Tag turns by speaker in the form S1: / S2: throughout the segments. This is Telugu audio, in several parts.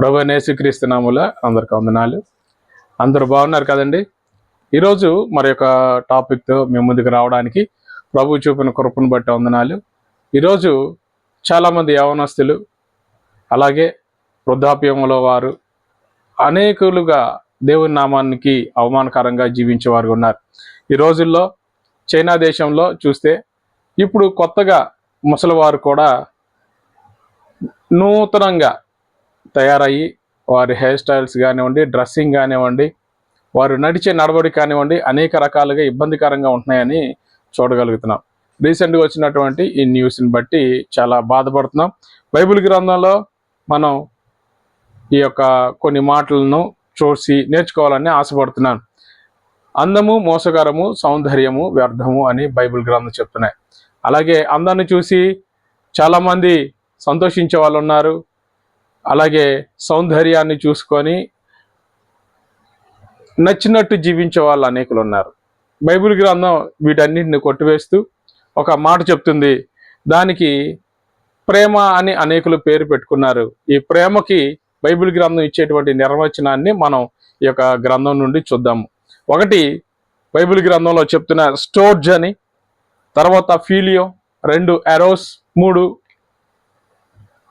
S1: ప్రభు నేసుక్రీస్తునాముల అందరికి వందనాలు. అందరూ బాగున్నారు కదండి? ఈరోజు మరి యొక్క టాపిక్తో మేము ముందుకు రావడానికి ప్రభు చూపిన కృపను బట్టి వందనాలు. ఈరోజు చాలామంది యవనస్తులు అలాగే వృద్ధాప్యంలో వారు అనేకులుగా దేవుని నామానికి అవమానకరంగా జీవించేవారు ఉన్నారు. ఈ రోజుల్లో చైనా దేశంలో చూస్తే ఇప్పుడు కొత్తగా ముసలివారు కూడా నూతనంగా తయారయ్యి వారి హెయిర్ స్టైల్స్ కానివ్వండి డ్రెస్సింగ్ కానివ్వండి వారు నడిచే నడవడి కానివ్వండి అనేక రకాలుగా ఇబ్బందికరంగా ఉంటున్నాయని చూడగలుగుతున్నాం. రీసెంట్గా వచ్చినటువంటి ఈ న్యూస్ని బట్టి చాలా బాధపడుతున్నాం. బైబిల్ గ్రంథంలో మనం ఈ యొక్క కొన్ని మాటలను చూసి నేర్చుకోవాలని ఆశపడుతున్నాను అందము మోసకరము సౌందర్యము వ్యర్థము అని బైబిల్ గ్రంథం చెప్తున్నాయి. అలాగే అందాన్ని చూసి చాలామంది సంతోషించే వాళ్ళు ఉన్నారు. అలాగే సౌందర్యాన్ని చూసుకొని నచ్చినట్టు జీవించే వాళ్ళు అనేకులు ఉన్నారు బైబిల్ గ్రంథం వీటన్నిటిని కొట్టివేస్తూ ఒక మాట చెప్తుంది. దానికి ప్రేమ అని అనేకులు పేరు పెట్టుకున్నారు. ఈ ప్రేమకి బైబిల్ గ్రంథం ఇచ్చేటువంటి నిర్వచనాన్ని మనం ఈ యొక్క గ్రంథం నుండి చూద్దాము. ఒకటి బైబిల్ గ్రంథంలో చెప్తున్న స్టోర్జ్ అని తర్వాత ఫీలియో రెండు ఎరోస్ మూడు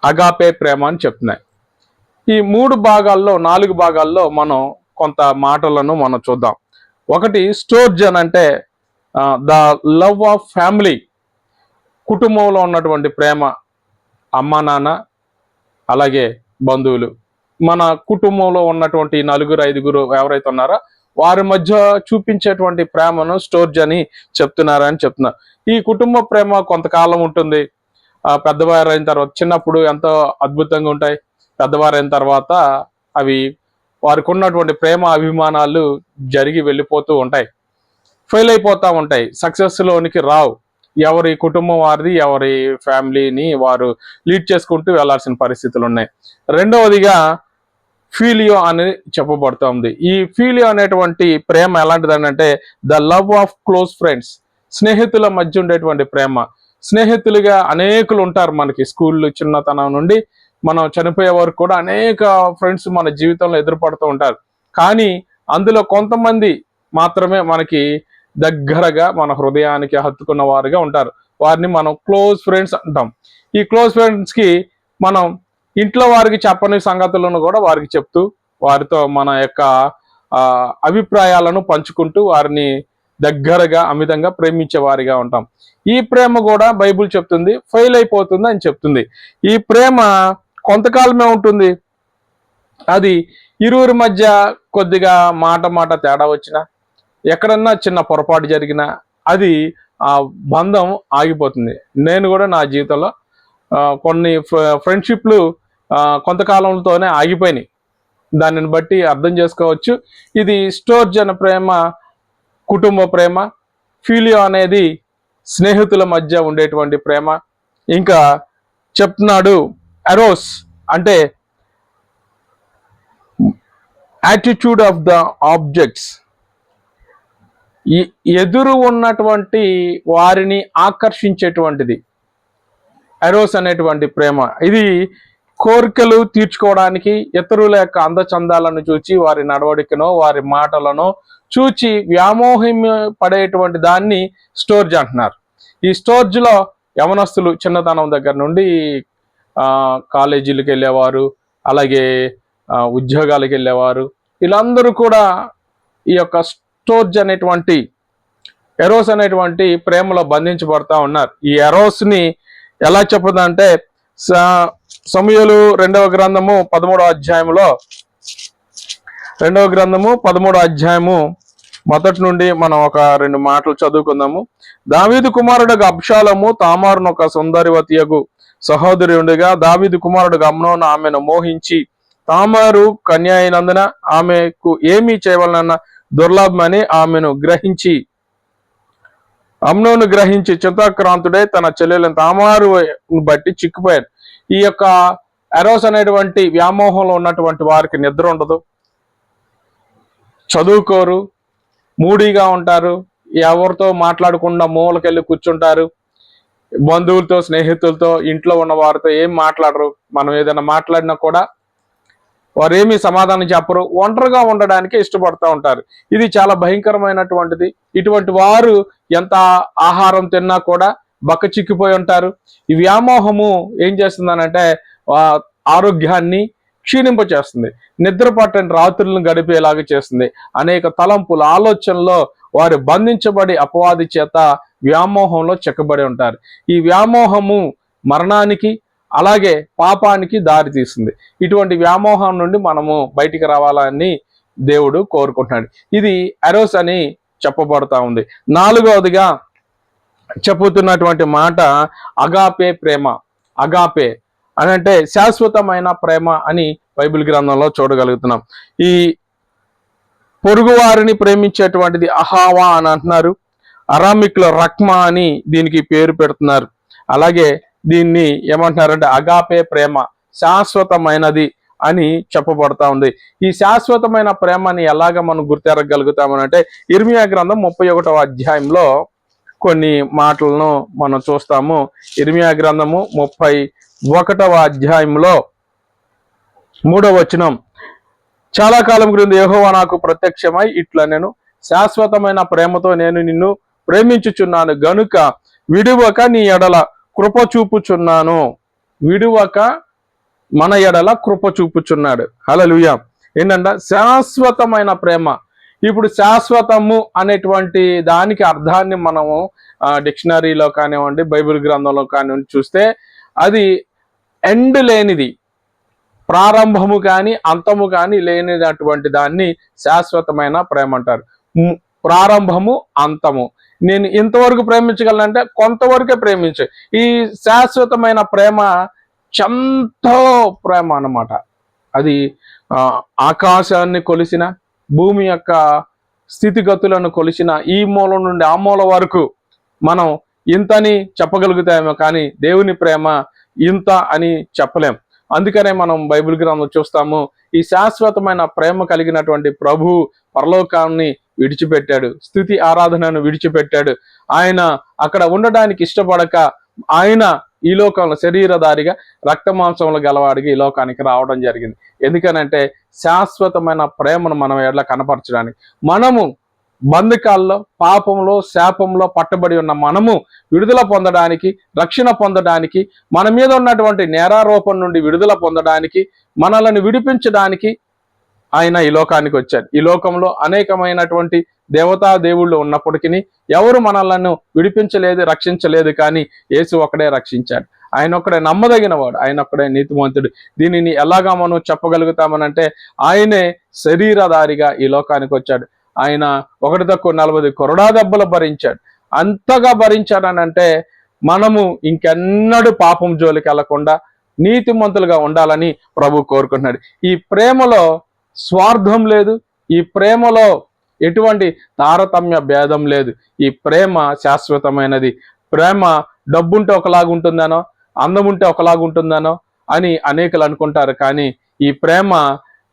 S1: అగాపే ప్రేమ అని చెప్తున్నాయి. ఈ మూడు భాగాల్లో నాలుగు భాగాల్లో మనం కొంత మాటలను మనం చూద్దాం. ఒకటి స్టోర్జన్ అంటే ద లవ్ ఆఫ్ ఫ్యామిలీ. కుటుంబంలో ఉన్నటువంటి ప్రేమ అమ్మ నాన్న అలాగే బంధువులు. మన కుటుంబంలో ఉన్నటువంటి నలుగురు ఐదుగురు ఎవరైతే ఉన్నారో వారి మధ్య చూపించేటువంటి ప్రేమను స్టోర్జ్ అని చెప్తున్నారని చెప్తున్నారు. ఈ కుటుంబ ప్రేమ కొంతకాలం ఉంటుంది. పెద్దవారు అయిన తర్వాత చిన్నప్పుడు ఎంతో అద్భుతంగా ఉంటాయి. పెద్దవారైన తర్వాత అవి వారికి ఉన్నటువంటి ప్రేమ అభిమానాలు జరిగి వెళ్ళిపోతూ ఉంటాయి. ఫెయిల్ అయిపోతూ ఉంటాయి. సక్సెస్లోనికి రావు. ఎవరి కుటుంబం వారిది ఎవరి ఫ్యామిలీని వారు లీడ్ చేసుకుంటూ వెళ్ళాల్సిన పరిస్థితులు ఉన్నాయి. రెండవదిగా ఫీలియో అని చెప్పబడుతుంది. ఈ ఫీలియో అనేటువంటి ప్రేమ ఎలాంటిదనంటే the love of close friends. స్నేహితుల మధ్య ఉండేటువంటి ప్రేమ. స్నేహితులుగా అనేకులు ఉంటారు మనకి స్కూల్లో చిన్నతనం నుండి. మనం చనిపోయే వరకు కూడా అనేక ఫ్రెండ్స్ మన జీవితంలో ఎదురుపడుతూ ఉంటారు. కానీ అందులో కొంతమంది మాత్రమే మనకి దగ్గరగా మన హృదయానికి హత్తుకున్న వారుగా ఉంటారు. వారిని మనం క్లోజ్ ఫ్రెండ్స్ అంటాం. ఈ క్లోజ్ ఫ్రెండ్స్కి మనం ఇంట్లో వారికి చెప్పని సంగతులను కూడా వారికి చెప్తూ వారితో మన యొక్క అభిప్రాయాలను పంచుకుంటూ వారిని దగ్గరగా అమితంగా ప్రేమించే వారిగా ఉంటాం. ఈ ప్రేమ కూడా బైబిల్ చెప్తుంది ఫెయిల్ అయిపోతుంది అని చెప్తుంది. ఈ ప్రేమ కొంతకాలమే ఉంటుంది. అది ఇరువురి మధ్య కొద్దిగా మాట మాట తేడా వచ్చినా ఎక్కడన్నా చిన్న పొరపాటు జరిగినా అది ఆ బంధం ఆగిపోతుంది. నేను కూడా నా జీవితంలో కొన్ని ఫ్రెండ్షిప్లు కొంతకాలంతోనే ఆగిపోయినాయి. దానిని బట్టి అర్థం చేసుకోవచ్చు. ఇది స్టోర్జ్ అనే ప్రేమ కుటుంబ ప్రేమ ఫీలియో అనేది స్నేహితుల మధ్య ఉండేటువంటి ప్రేమ. ఇంకా చెప్తున్నాడు అరోస్ అంటే యాటిట్యూడ్ ఆఫ్ ద ఆబ్జెక్ట్స్ ఎదురు ఉన్నటువంటి వారిని ఆకర్షించేటువంటిది. ఎరోస్ అనేటువంటి ప్రేమ. ఇది కోరికలు తీర్చుకోవడానికి ఇతరుల యొక్క అందచందాలను చూచి వారి నడవడికను వారి మాటలను చూచి వ్యామోహం పడేటువంటి దాన్ని స్టోర్జ్ అంటున్నారు. ఈ స్టోర్జ్లో యవనస్తులు చిన్నతనం దగ్గర నుండి కాలేజీలకు వెళ్ళేవారు అలాగే ఉద్యోగాలకు వెళ్ళేవారు. వీళ్ళందరూ కూడా ఈ యొక్క స్టోర్జ్ అనేటువంటి ఎరోస్ అనేటువంటి ప్రేమలో బంధించబడతా ఉన్నారు. ఈ ఎరోస్ని ఎలా చెప్పదంటే స- సమయలు రెండవ గ్రంథము పదమూడవ అధ్యాయంలో రెండవ గ్రంథము పదమూడవ అధ్యాయము మొదటి నుండి మనం ఒక రెండు మాటలు చదువుకుందాము. దావీదు కుమారుడు అబ్షాలము తామారును ఒక సుందరివతియగు సహోదరి ఉండగా దావీదు కుమారుడు అమ్నోను ఆమెను మోహించి తామారు కన్య అయినందున ఆమెకు ఏమీ చేయవలనన్న దుర్లభమని ఆమెను గ్రహించి అమ్నోను గ్రహించి చింతాక్రాంతుడై తన చెల్లెలను తామారు బట్టి చిక్కుపోయాడు. ఈ యొక్క ఎరోస్ అనేటువంటి వ్యామోహంలో ఉన్నటువంటి వారికి నిద్ర ఉండదు. చదువుకోరు మూడీగా ఉంటారు ఎవరితో మాట్లాడకుండా మూలకెళ్ళి కూర్చుంటారు. బంధువులతో స్నేహితులతో ఇంట్లో ఉన్న వారితో ఏం మాట్లాడరు? మనం ఏదైనా మాట్లాడినా కూడా వారు ఏమీ సమాధానం చెప్పరు. ఒంటరిగా ఉండడానికి ఇష్టపడుతూ ఉంటారు. ఇది చాలా భయంకరమైనటువంటిది. ఇటువంటి వారు ఎంత ఆహారం తిన్నా కూడా బక్క చిక్కిపోయి ఉంటారు. ఈ వ్యామోహము ఏం చేస్తుందనంటే ఆరోగ్యాన్ని క్షీణింపచేస్తుంది. నిద్ర పట్టని రాత్రులను గడిపేలాగా చేస్తుంది. అనేక తలంపుల ఆలోచనలో వారు బంధించబడి అపవాది చేత వ్యామోహంలో చెక్కబడి ఉంటారు. ఈ వ్యామోహము మరణానికి అలాగే పాపానికి దారి తీస్తుంది. ఇటువంటి వ్యామోహం నుండి మనము బయటికి రావాలని దేవుడు కోరుకుంటున్నాడు. ఇది అరోస్ అని చెప్పబడతా ఉంది. నాలుగవదిగా చెబుతున్నటువంటి మాట అగాపే ప్రేమ. అగాపే అని అంటే శాశ్వతమైన ప్రేమ అని బైబిల్ గ్రంథంలో చూడగలుగుతున్నాం. ఈ పొరుగువారిని ప్రేమించేటువంటిది అహావా అని అంటున్నారు. అరామిక్ల రక్మా అని దీనికి పేరు పెడుతున్నారు. అలాగే దీన్ని ఏమంటున్నారంటే అగాపే ప్రేమ శాశ్వతమైనది అని చెప్పబడతా ఉంది. ఈ శాశ్వతమైన ప్రేమని ఎలాగ మనం గుర్తెరగలుగుతామనంటే ఇర్మియా గ్రంథం ముప్పై ఒకటవ అధ్యాయంలో కొన్ని మాటలను మనం చూస్తాము. ఇర్మియా గ్రంథము ముప్పై ఒకటవ అధ్యాయంలో మూడవ వచనం. చాలా కాలం క్రింద యహోవా నాకు ప్రత్యక్షమై ఇట్లా నేను శాశ్వతమైన ప్రేమతో నేను నిన్ను ప్రేమించుచున్నాను. గనుక విడువక నీ ఎడల కృప చూపుచున్నాను. విడువక మన ఎడల కృప చూపుచున్నాడు. హలలుయ ఏంటంట శాశ్వతమైన ప్రేమ. ఇప్పుడు శాశ్వతము అనేటువంటి దానికి అర్థాన్ని మనము డిక్షనరీలో కానివ్వండి బైబిల్ గ్రంథంలో కానివ్వండి చూస్తే అది ఎండ్ లేనిది. ప్రారంభము కానీ అంతము కానీ లేనినటువంటి దాన్ని శాశ్వతమైన ప్రేమ అంటారు. ప్రారంభము అంతము. నేను ఇంతవరకు ప్రేమించగలనంటే కొంతవరకే ప్రేమించు. ఈ శాశ్వతమైన ప్రేమ చెంతో ప్రేమ అన్నమాట. అది ఆకాశాన్ని కొలిసిన భూమి యొక్క స్థితిగతులను కొలిసిన ఈ మూల నుండి ఆ మూల వరకు మనం ఇంతని చెప్పగలుగుతామో కానీ దేవుని ప్రేమ ఇంత అని చెప్పలేం. అందుకనే మనం బైబిల్ గ్రంథం చూస్తాము ఈ శాశ్వతమైన ప్రేమ కలిగినటువంటి ప్రభు పరలోకాన్ని విడిచిపెట్టాడు స్థుతి ఆరాధనను విడిచిపెట్టాడు. ఆయన అక్కడ ఉండడానికి ఇష్టపడక ఆయన ఈ లోకంలో శరీరధారిగా రక్త మాంసంలో గలవాడికి ఈ లోకానికి రావడం జరిగింది. ఎందుకనంటే శాశ్వతమైన ప్రేమను మనం ఎట్లా కనపరచడానికి మనము బంధకాల్లో పాపంలో శాపంలో పట్టబడి ఉన్న మనము విడుదల పొందడానికి రక్షణ పొందడానికి మన మీద ఉన్నటువంటి నేరారోపణ నుండి విడుదల పొందడానికి మనలను విడిపించడానికి ఆయన ఈ లోకానికి వచ్చాడు. ఈ లోకంలో అనేకమైనటువంటి దేవతా దేవుళ్ళు ఉన్నప్పటికీ ఎవరు మనలను విడిపించలేదు రక్షించలేదు కానీ యేసు ఒక్కడే రక్షించాడు. ఆయన ఒక్కడే నమ్మదగిన వాడు ఆయన ఒక్కడే నీతిమంతుడు. దీనిని ఎలాగా మనం చెప్పగలుగుతామనంటే ఆయనే శరీరధారిగా ఈ లోకానికి వచ్చాడు. ఆయన ఒకటి తక్కువ నలభై కొరడా దెబ్బలు భరించాడు. అంతగా భరించాడనంటే మనము ఇంకెన్నడూ పాపం జోలికి వెళ్ళకుండా నీతిమంతులుగా ఉండాలని ప్రభు కోరుకుంటున్నాడు. ఈ ప్రేమలో స్వార్థం లేదు ఈ ప్రేమలో ఎటువంటి తారతమ్య భేదం లేదు. ఈ ప్రేమ శాశ్వతమైనది. ప్రేమ డబ్బుంటే ఒకలాగా ఉంటుందేనో అందం ఉంటే ఒకలాగా ఉంటుందేనో అని అనేకులు అనుకుంటారు. కానీ ఈ ప్రేమ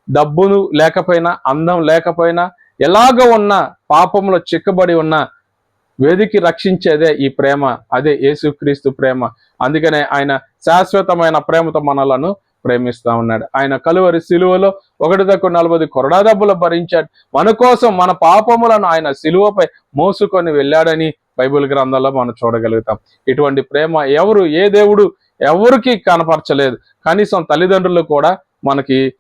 S1: డబ్బును లేకపోయినా అందం లేకపోయినా ఎలాగ ఉన్నా పాపంలో చిక్కబడి ఉన్న వేదికి రక్షించేదే ఈ ప్రేమ అదే యేసుక్రీస్తు ప్రేమ. అందుకనే ఆయన శాశ్వతమైన ప్రేమతో మనలను ప్రేమిస్తా ఉన్నాడు. ఆయన కలువరి సిలువలో ఒకటి దగ్గర నలభై కొరడా దెబ్బలు భరించాడు. మన కోసం మన పాపములను ఆయన సిలువపై మోసుకొని వెళ్ళాడని బైబిల్ గ్రంథంలో మనం చూడగలుగుతాం. ఇటువంటి ప్రేమ ఎవరు ఏ దేవుడు ఎవరికి కనపరచలేదు. కనీసం తల్లిదండ్రులు కూడా మనకి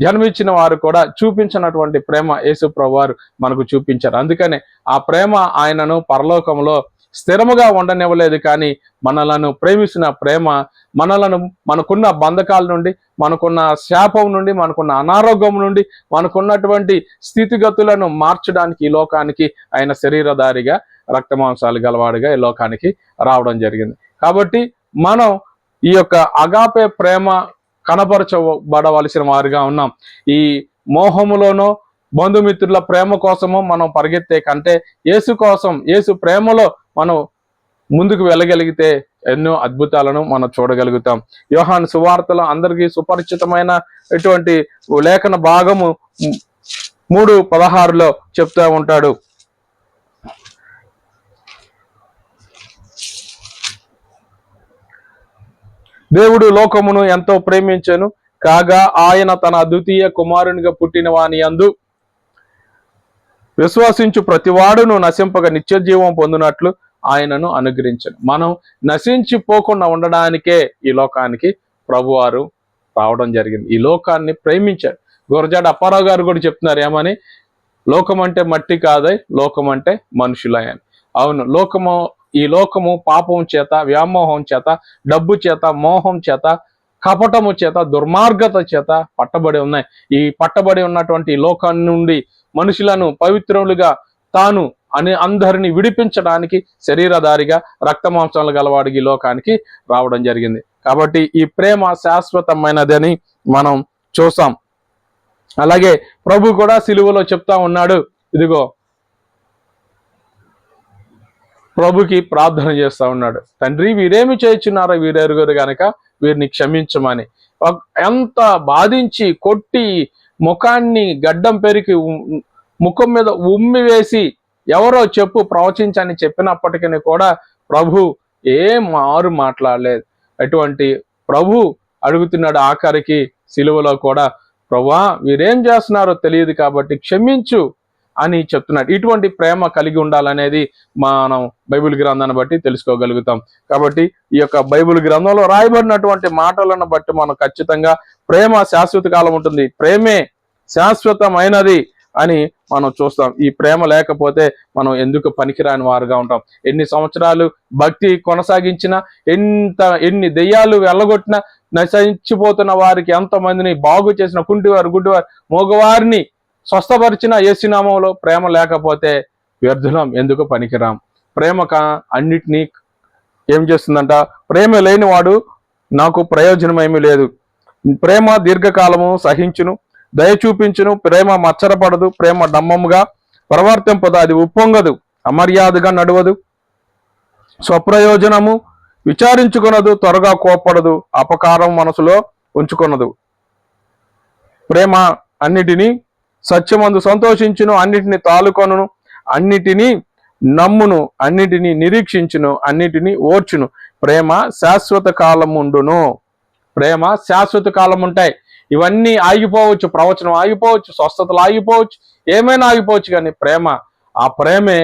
S1: జన్మించిన వారు కూడా చూపించినటువంటి ప్రేమ యేసు వారు మనకు చూపించారు. అందుకనే ఆ ప్రేమ ఆయనను పరలోకంలో స్థిరముగా ఉండనివ్వలేదు కానీ మనలను ప్రేమిస్తున్న ప్రేమ మనలను మనకున్న బంధకాల నుండి మనకున్న శాపం నుండి మనకున్న అనారోగ్యం నుండి మనకున్నటువంటి స్థితిగతులను మార్చడానికి ఈ లోకానికి ఆయన శరీరధారిగా రక్తమాంసాలు గలవాడిగా ఈ లోకానికి రావడం జరిగింది. కాబట్టి మనం ఈ యొక్క అగాపే ప్రేమ కనపరచబడవలసిన వారిగా ఉన్నాం. ఈ మోహములోనో బంధుమిత్రుల ప్రేమ కోసము మనం పరిగెత్తే కంటే యేసు కోసం యేసు ప్రేమలో మనం ముందుకు వెళ్ళగలిగితే ఎన్నో అద్భుతాలను మనం చూడగలుగుతాం. యోహాన్ సువార్తలో అందరికీ సుపరిచితమైన ఇటువంటి లేఖన భాగము మూడు పదహారులో చెప్తూ ఉంటాడు. దేవుడు లోకమును ఎంతో ప్రేమించాను. కాగా ఆయన తన అద్వితీయ కుమారునిగా పుట్టిన వాని అందు విశ్వసించు ప్రతివాడును నశింపక నిత్య జీవం పొందినట్లు ఆయనను అనుగ్రహించను. మనం నశించిపోకుండా ఉండడానికే ఈ లోకానికి ప్రభువారు రావడం జరిగింది. ఈ లోకాన్ని ప్రేమించాడు గురజాడ అప్పారావు గారు కూడా చెప్తున్నారు ఏమని? లోకం అంటే మట్టి కాదై లోకం అంటే మనుషులయని అవును లోకము ఈ లోకము పాపం చేత వ్యామోహం చేత డబ్బు చేత మోహం చేత కపటము చేత దుర్మార్గత చేత పట్టబడి ఉన్నాయి. ఈ పట్టబడి ఉన్నటువంటి లోకాన్ని నుండి మనుషులను పవిత్రులుగా తాను అని అందరిని విడిపించడానికి శరీరధారిగా రక్త మాంసాలు గలవాడికి ఈ లోకానికి రావడం జరిగింది. కాబట్టి ఈ ప్రేమ శాశ్వతమైనదని మనం చూసాం. అలాగే ప్రభు కూడా సిలువలో చెప్తా ఉన్నాడు. ఇదిగో ప్రభుకి ప్రార్థన చేస్తా ఉన్నాడు. తండ్రి వీరేమి చేయించున్నారో వీరెరుగురు గనక వీరిని క్షమించమని. ఎంత బాధించి కొట్టి ముఖాన్ని గడ్డం పెరికి ముఖం మీద ఉమ్మి వేసి ఎవరో చెప్పు ప్రవచించని చెప్పినప్పటికీ కూడా ప్రభు ఏం మారు మాట్లాడలేదు. అటువంటి ప్రభు అడుగుతున్నాడు ఆఖరికి సిలువలో కూడా ప్రభా వీరేం చేస్తున్నారో తెలియదు కాబట్టి క్షమించు. అని చెప్తున్నాడు. ఇటువంటి ప్రేమ కలిగి ఉండాలనేది మనం బైబిల్ గ్రంథాన్ని బట్టి తెలుసుకోగలుగుతాం. కాబట్టి ఈ యొక్క బైబిల్ గ్రంథంలో రాయబడినటువంటి మాటలను బట్టి మనం ఖచ్చితంగా ప్రేమ శాశ్వత కాలం ఉంటుంది. ప్రేమే శాశ్వతమైనది అని మనం చూస్తాం. ఈ ప్రేమ లేకపోతే మనం ఎందుకు పనికిరాని వారుగా ఉంటాం. ఎన్ని సంవత్సరాలు భక్తి కొనసాగించినా ఎంత ఎన్ని దెయ్యాలు వెళ్ళగొట్టినా నశించిపోతున్న వారికి ఎంతమందిని బాగు చేసిన కుంటివారు గుడ్డివారు మగవారిని స్వస్థపరిచిన ఏసునామంలో ప్రేమ లేకపోతే వ్యర్థులం ఎందుకు పనికిరాం? ప్రేమ అన్నిటినీ ఏం చేస్తుందంట? ప్రేమ లేనివాడు నాకు ప్రయోజనం ఏమీ లేదు. ప్రేమ దీర్ఘకాలము సహించును దయ చూపించును ప్రేమ మచ్చరపడదు ప్రేమ డమ్మముగా ప్రవర్తింపదు అది ఉప్పొంగదు అమర్యాదగా నడవదు. స్వప్రయోజనము విచారించుకొనదు త్వరగా కోపడదు అపకారం మనసులో ఉంచుకొనదు. ప్రేమ అన్నిటినీ సత్యమందు సంతోషించును అన్నిటిని తాలుకొను అన్నిటినీ నమ్మును అన్నిటినీ నిరీక్షించును అన్నిటినీ ఓర్చును. ప్రేమ శాశ్వత కాలం ఉండును ప్రేమ శాశ్వత కాలం ఉంటాయి ఇవన్నీ ఆగిపోవచ్చు ప్రవచనం ఆగిపోవచ్చు స్వస్థతలు ఆగిపోవచ్చు ఏమైనా ఆగిపోవచ్చు కానీ ప్రేమ ఆ ప్రేమే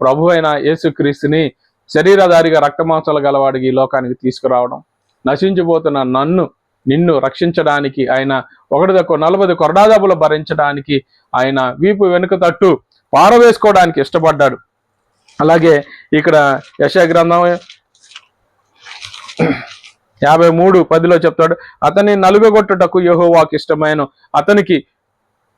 S1: ప్రభు అయిన యేసుక్రీస్తుని శరీరధారిగా రక్తమాంసాలు గలవాడికి ఈ లోకానికి తీసుకురావడం నశించిపోతున్న నన్ను నిన్ను రక్షించడానికి ఆయన ఒకటి దక్కు నలభై కొరడాదబులు భరించడానికి ఆయన వీపు వెనుక తట్టు పారవేసుకోవడానికి ఇష్టపడ్డాడు. అలాగే ఇక్కడ యశాగ్రంథం యాభై మూడు పదిలో చెప్తాడు అతని నలుగగొట్టుటకు యహోవాకి ఇష్టమైన అతనికి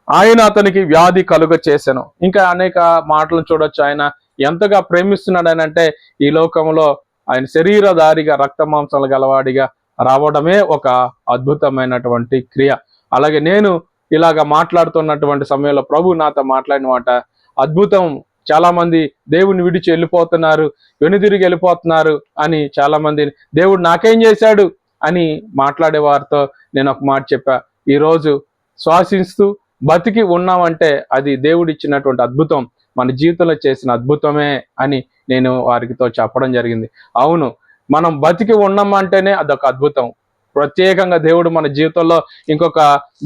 S1: ఆయన అతనికి వ్యాధి కలుగ చేశాను ఇంకా అనేక మాటలు చూడొచ్చు. ఆయన ఎంతగా ప్రేమిస్తున్నాడు అంటే ఈ లోకంలో ఆయన శరీరధారిగా రక్త మాంసాలు గలవాడిగా రావడమే ఒక అద్భుతమైనటువంటి క్రియ. అలాగే నేను ఇలాగ మాట్లాడుతున్నటువంటి సమయంలో ప్రభు నాతో మాట్లాడిన మాట అద్భుతం. చాలా మంది దేవుని విడిచి వెళ్ళిపోతున్నారు వెనుదిరిగి వెళ్ళిపోతున్నారు అని చాలా మంది దేవుడు నాకేం చేశాడు అని మాట్లాడే వారితో నేను ఒక మాట చెప్పా. ఈరోజు శ్వాసిస్తూ బతికి ఉన్నామంటే అది దేవుడిచ్చినటువంటి అద్భుతం. మన జీవితంలో చేసిన అద్భుతమే అని నేను వారితో చెప్పడం జరిగింది. అవును మనం బతికి ఉన్నామంటేనే అదొక అద్భుతం. ప్రత్యేకంగా దేవుడు మన జీవితంలో ఇంకొక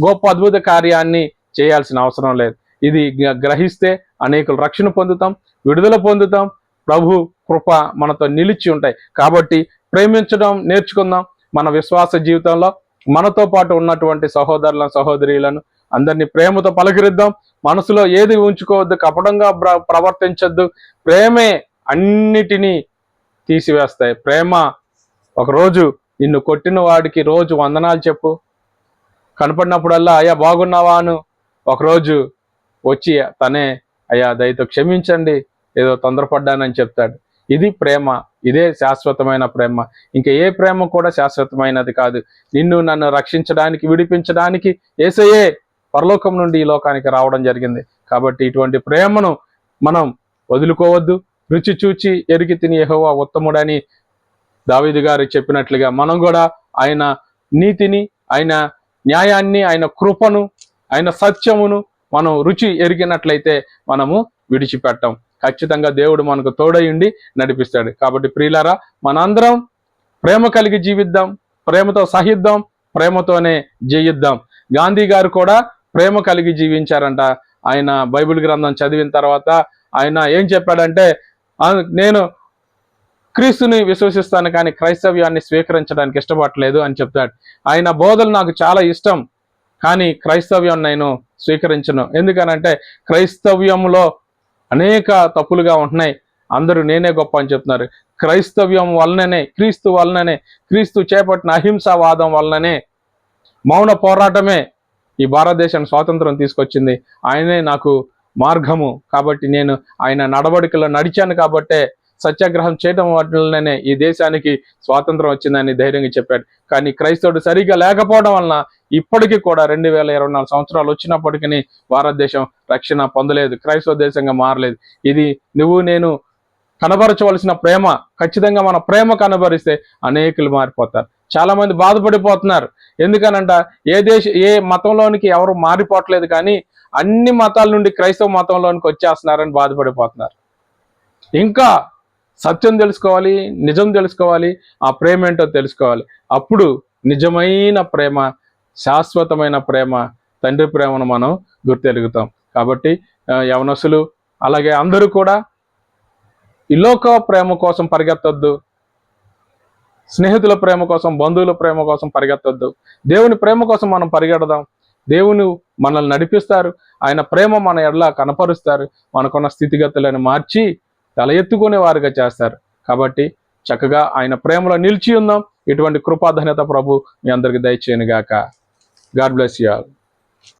S1: గొప్ప అద్భుత కార్యాన్ని చేయాల్సిన అవసరం లేదు. ఇది గ- గ్రహిస్తే అనేకులు రక్షణ పొందుతాం విడుదల పొందుతాం ప్రభు కృప మనతో నిలిచి ఉంటాయి. కాబట్టి ప్రేమించడం నేర్చుకుందాం. మన విశ్వాస జీవితంలో మనతో పాటు ఉన్నటువంటి సహోదరులను సహోదరులను అందరినీ ప్రేమతో పలకరిద్దాం. మనసులో ఏది ఉంచుకోవద్దు కపటంగా ప్ర- ప్రేమే అన్నిటినీ తీసివేస్తాయి. ప్రేమ ఒకరోజు నిన్ను కొట్టిన వాడికి రోజు వందనాలు చెప్పు. కనపడినప్పుడల్లా అయ్యా బాగున్నావా? అను. ఒకరోజు వచ్చి తనే అయ్యా దయతో క్షమించండి ఏదో తొందరపడ్డానని చెప్తాడు. ఇది ప్రేమ. ఇదే శాశ్వతమైన ప్రేమ. ఇంకా ఏ ప్రేమ కూడా శాశ్వతమైనది కాదు. నిన్ను నన్ను రక్షించడానికి విడిపించడానికి ఏసయ్యే పరలోకం నుండి ఈ లోకానికి రావడం జరిగింది. కాబట్టి ఇటువంటి ప్రేమను మనం వదులుకోవద్దు. రుచి చూచి ఎరిగి తిని ఎహోవా ఉత్తముడని దావీదు గారు చెప్పినట్లుగా మనం కూడా ఆయన నీతిని ఆయన న్యాయాన్ని ఆయన కృపను ఆయన సత్యమును మనం రుచి ఎరిగినట్లయితే మనము విడిచిపెట్టాం. ఖచ్చితంగా దేవుడు మనకు తోడయుండి నడిపిస్తాడు. కాబట్టి ప్రియులారా మనందరం ప్రేమ కలిగి జీవిద్దాం ప్రేమతో సహిద్దాం ప్రేమతోనే జయిద్దాం. గాంధీ గారు కూడా ప్రేమ కలిగి జీవించారంట. ఆయన బైబిల్ గ్రంథం చదివిన తర్వాత ఆయన ఏం చెప్పాడంటే నేను క్రీస్తుని విశ్వసిస్తాను కానీ క్రైస్తవ్యాన్ని స్వీకరించడానికి ఇష్టపడలేదు అని చెప్తాడు. ఆయన బోధలు నాకు చాలా ఇష్టం కానీ క్రైస్తవ్యం నేను స్వీకరించను. ఎందుకనంటే క్రైస్తవ్యంలో అనేక తప్పులుగా ఉంటున్నాయి. అందరూ నేనే గొప్ప అని చెప్తున్నారు. క్రైస్తవ్యం వలననే క్రీస్తు వలననే క్రీస్తు చేపట్టిన అహింసావాదం వలననే మౌన పోరాటమే ఈ భారతదేశానికి స్వాతంత్రం తీసుకొచ్చింది. ఆయనే నాకు మార్గము. కాబట్టి నేను ఆయన నడవడికలో నడిచాను కాబట్టే సత్యాగ్రహం చేయడం వల్లనే ఈ దేశానికి స్వాతంత్రం వచ్చిందని ధైర్యంగా చెప్పాడు. కానీ క్రైస్తవుడు సరిగా లేకపోవడం వలన ఇప్పటికీ కూడా రెండు వేల ఇరవై నాలుగు సంవత్సరాలు వచ్చినప్పటికీ భారతదేశం రక్షణ పొందలేదు క్రైస్తవ దేశంగా మారలేదు. ఇది నువ్వు నేను కనబరచవలసిన ప్రేమ ఖచ్చితంగా మన ప్రేమ కనబరిస్తే అనేకులు మారిపోతారు. చాలా మంది బాధపడిపోతున్నారు. ఎందుకనంట ఏ దేశ ఏ మతంలోనికి ఎవరు మారిపోవట్లేదు కానీ అన్ని మతాల నుండి క్రైస్తవ మతంలోనికి వచ్చేస్తున్నారని బాధపడిపోతున్నారు. ఇంకా సత్యం తెలుసుకోవాలి నిజం తెలుసుకోవాలి ఆ ప్రేమ ఏంటో తెలుసుకోవాలి. అప్పుడు నిజమైన ప్రేమ శాశ్వతమైన ప్రేమ తండ్రి ప్రేమను మనం గుర్తెరుగుతాం కాబట్టి యవనసులు అలాగే అందరూ కూడా ఈ లోక ప్రేమ కోసం పరిగెత్తొద్దు. స్నేహితుల ప్రేమ కోసం బంధువుల ప్రేమ కోసం పరిగెత్తొద్దు. దేవుని ప్రేమ కోసం మనం పరిగెడదాం. దేవుని మనల్ని నడిపిస్తారు. ఆయన ప్రేమ మన ఎడలా కనపరుస్తారు. మనకున్న స్థితిగతులను మార్చి తల ఎత్తుకునే వారుగా చేస్తారు. కాబట్టి చక్కగా ఆయన ప్రేమలో నిలిచి ఉందాం. ఇటువంటి కృపాధన్యత ప్రభు మీ అందరికి దయచేయను గాక గాడ్ బ్లెస్ యూ ఆల్.